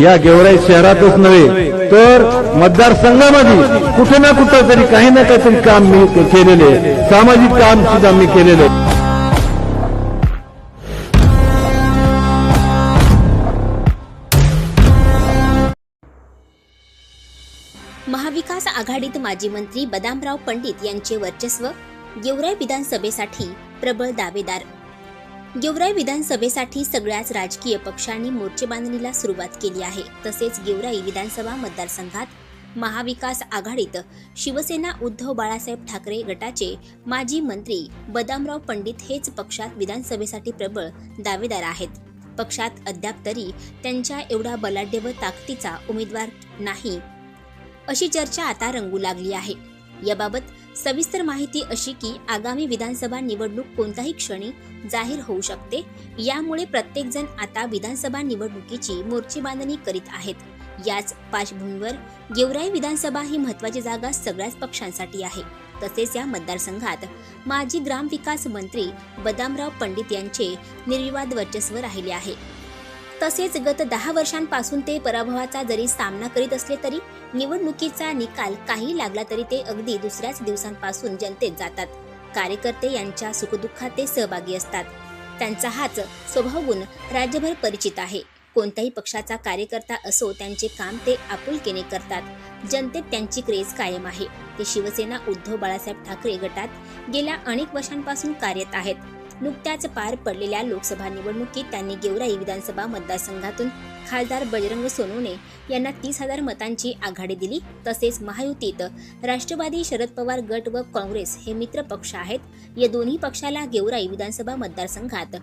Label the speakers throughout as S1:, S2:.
S1: या गेवराई शहरातच नव्हे तर मतदारसंघामध्ये कुठे ना कुठं तरी काही ना काहीतरी काम मी केलेले सामाजिक काम सुद्धा मी केलेले
S2: महाविकास आघाडीत माजी मंत्री बदामराव पंडित यांचे वर्चस्व गेवराई विधानसभेसाठी प्रबळ दावेदार गेवराई विधानसभेसाठी सगळ्याच राजकीय पक्षांनी मोर्चे बांधणीला सुरुवात केली आहे. तसेच गेवराई विधानसभा मतदारसंघात महाविकास आघाडीत शिवसेना उद्धव बाळासाहेब ठाकरे गटाचे माजी मंत्री बदामराव पंडित हेच पक्षात विधानसभेसाठी प्रबळ दावेदार आहेत. पक्षात अद्याप तरी त्यांच्या एवढा बलाढ्य व ताकदीचा उमेदवार नाही. अशी चर्चा आता रंगू लागली आहे. याबाबत सविस्तर माहिती अशी की आगामी विधानसभा निवडणूक कोणत्याही क्षणी जाहीर होऊ शकते. यामुळे प्रत्येकजण आता विधानसभा निवडणुकीची मोर्चे बांधणी करीत आहेत. याच पार्श्वभूमीवर गेवराई विधानसभा ही महत्वाची जागा सगळ्याच पक्षांसाठी आहे. तसेच या मतदारसंघात माजी ग्रामविकास मंत्री बदामराव पंडित यांचे निर्विवाद वर्चस्व राहिले आहे. तसेच गत दहा वर्षांपासून ते पराभवाचा जरी सामना करीत असले तरी निवडणुकीचा निकाल काही लागला तरी ते अगदी दुसऱ्याच दिवसांपासून जनतेत जातात. कार्यकर्ते यांच्या सुखदुःखात ते सहभागी असतात. त्यांचा हाच स्वभावगुण राज्यभर परिचित आहे. कोणत्याही पक्षाचा कार्यकर्ता असो त्यांचे काम ते आपुलकीने करतात. जनतेत त्यांची क्रेज कायम आहे. ते शिवसेना उद्धव बाळासाहेब ठाकरे गटात गेल्या अनेक वर्षांपासून कार्यरत आहेत. नुकत्याच पार पडलेल्या लोकसभा निवडणुकीत त्यांनी गेवराई विधानसभा मतदारसंघातून खासदार बजरंग सोनवणे यांना तीस हजार मतांची आघाडी दिली. तसेच महायुतीत राष्ट्रवादी शरद पवार गट व काँग्रेस हे मित्र पक्ष आहेत. या दोन्ही पक्षाला गेवराई विधानसभा मतदारसंघात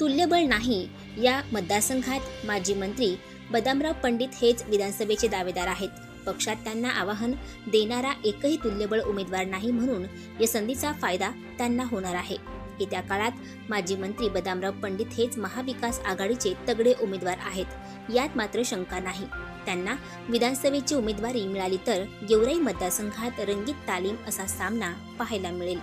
S2: तुल्यबळ नाही. या मतदारसंघात माजी मंत्री बदामराव पंडित हेच विधानसभेचे दावेदार आहेत. पक्षात त्यांना आवाहन देणारा एकही तुल्यबळ उमेदवार नाही म्हणून या संधीचा फायदा त्यांना होणार आहे. येत्या काळात माजी मंत्री बदामराव पंडित हेच महाविकास आघाडीचे तगडे उमेदवार आहेत. यात मात्र शंका नाही. त्यांना विधानसभेची उमेदवारी मिळाली तर गेवराई मतदारसंघात रंगीत तालीम असा सामना पाहायला मिळेल.